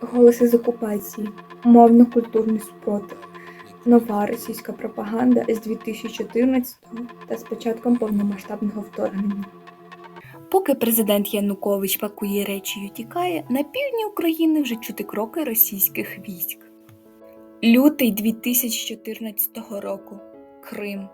Голоси з окупації, мовно-культурний спротив, нова російська пропаганда з 2014 та з початком повномасштабного вторгнення. Поки президент Янукович пакує речі й утікає, на півдні України вже чути кроки російських військ. Лютий 2014 року. Крим.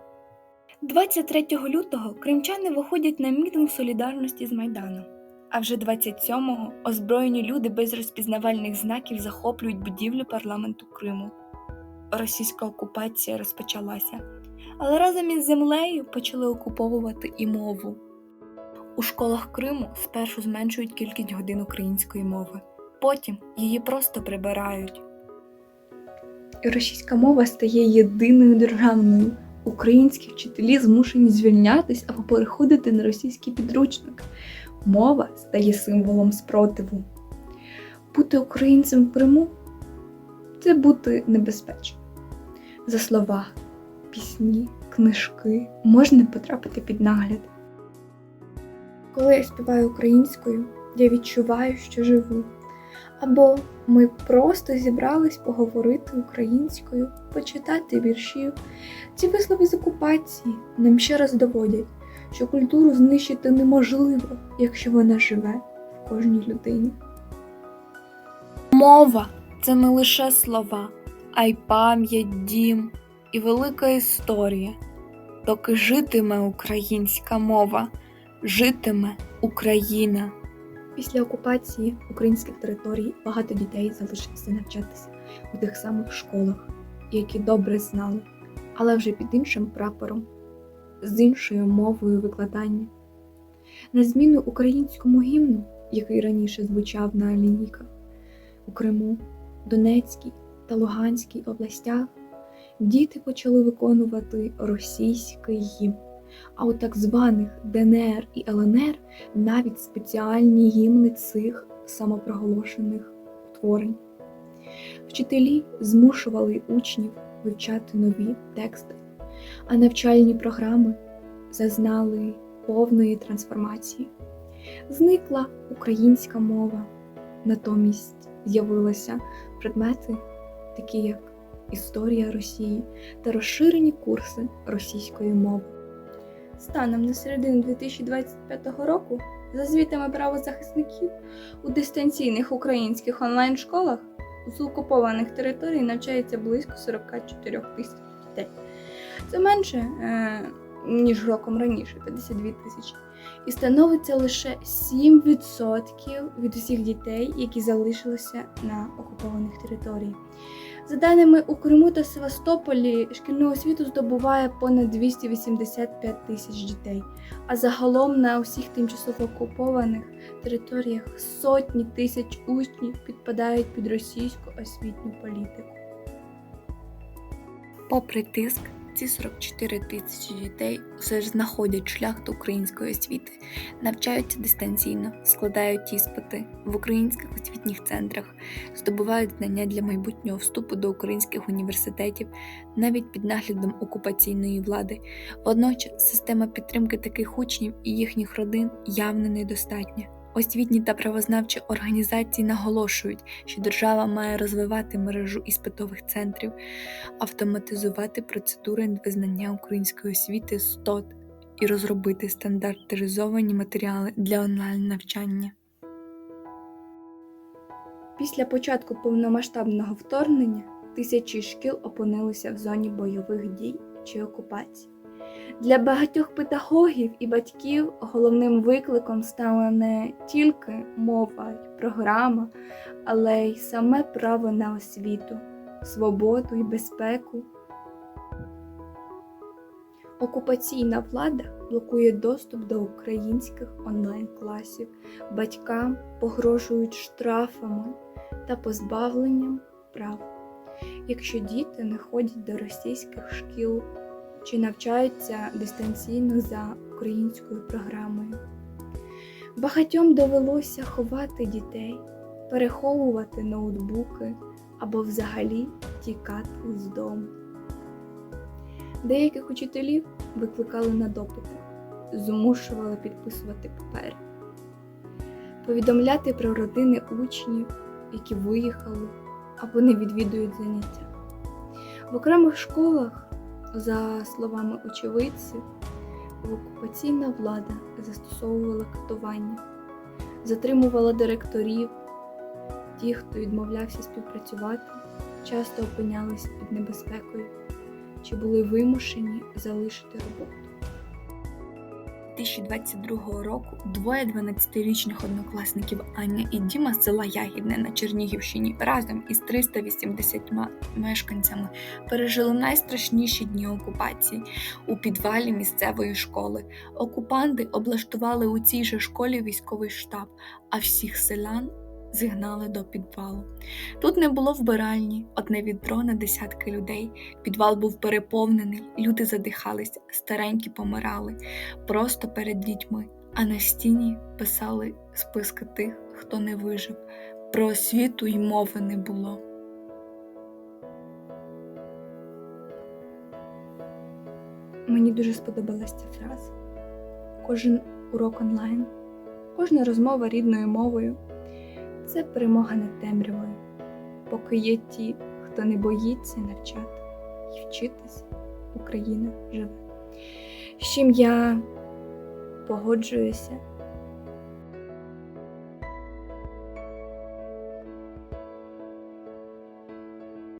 23 лютого кримчани виходять на мітинг солідарності з Майданом. А вже 27-го озброєні люди без розпізнавальних знаків захоплюють будівлю парламенту Криму. Російська окупація розпочалася, але разом із землею почали окуповувати і мову. У школах Криму спершу зменшують кількість годин української мови, потім її просто прибирають. І російська мова стає єдиною державною. Українські вчителі змушені звільнятись або переходити на російський підручник. Мова стає символом спротиву. Бути українцем в Криму це бути небезпечно. За слова, пісні, книжки можна потрапити під нагляд. Коли я співаю українською, я відчуваю, що живу. Або ми просто зібрались поговорити українською, почитати віршів. Ці вислови з окупації нам ще раз доводять, що культуру знищити неможливо, якщо вона живе в кожній людині. Мова це не лише слова, а й пам'ять, дім і велика історія. Доки житиме українська мова, житиме Україна. Після окупації українських територій багато дітей залишилися навчатися у тих самих школах, які добре знали, але вже під іншим прапором, з іншою мовою викладання. На зміну українському гімну, який раніше звучав на лінійках у Криму, Донецькій та Луганській областях, діти почали виконувати російський гімн. А у так званих ДНР і ЛНР навіть спеціальні гімни цих самопроголошених утворень. Вчителі змушували учнів вивчати нові тексти, а навчальні програми зазнали повної трансформації. Зникла українська мова, натомість з'явилися предмети, такі як історія Росії та розширені курси російської мови. Станом на середину 2025 року, за звітами правозахисників, у дистанційних українських онлайн-школах з окупованих територій навчається близько 44 тисяч дітей. Це менше, е, ніж роком раніше 52 тисячі. І становиться лише 7% від усіх дітей, які залишилися на окупованих територіях. За даними у Криму та Севастополі, шкільну освіту здобуває понад 285 тисяч дітей, а загалом на усіх тимчасово окупованих територіях сотні тисяч учнів підпадають під російську освітню політику. Попри тиск, ці 44 тисячі дітей все ж знаходять шлях до української освіти, навчаються дистанційно, складають іспити в українських освітніх центрах, здобувають знання для майбутнього вступу до українських університетів навіть під наглядом окупаційної влади. Водночас система підтримки таких учнів і їхніх родин явно недостатня. Освітні та правознавчі організації наголошують, що держава має розвивати мережу іспитових центрів, автоматизувати процедури визнання української освіти СТОТ і розробити стандартизовані матеріали для онлайн-навчання. Після початку повномасштабного вторгнення тисячі шкіл опинилися в зоні бойових дій чи окупації. Для багатьох педагогів і батьків головним викликом стала не тільки мова й програма, але й саме право на освіту, свободу і безпеку. Окупаційна влада блокує доступ до українських онлайн-класів, батькам погрожують штрафами та позбавленням прав, якщо діти не ходять до російських шкіл чи навчаються дистанційно за українською програмою. Багатьом довелося ховати дітей, переховувати ноутбуки або взагалі тікати з дому. Деяких учителів викликали на допити, змушували підписувати папери, повідомляти про родини учнів, які виїхали або не відвідують заняття. В окремих школах, за словами очевидців, окупаційна влада застосовувала катування, затримувала директорів, ті, хто відмовлявся співпрацювати, часто опинялись під небезпекою чи були вимушені залишити роботу. 2022 року двоє 12-річних однокласників Аня і Діма з села Ягідне на Чернігівщині разом із 380 мешканцями пережили найстрашніші дні окупації у підвалі місцевої школи. Окупанти облаштували у цій же школі військовий штаб, а всіх селян зігнали до підвалу. Тут не було вбиральні, одне відро на десятки людей. Підвал був переповнений, люди задихались, старенькі помирали просто перед дітьми, а на стіні писали списки тих, хто не вижив. Про освіту й мови не було. Мені дуже сподобалася ця фраза. Кожен урок онлайн, кожна розмова рідною мовою це перемога над темрявою, поки є ті, хто не боїться навчати і вчитися, Україна живе. З чим я погоджуюся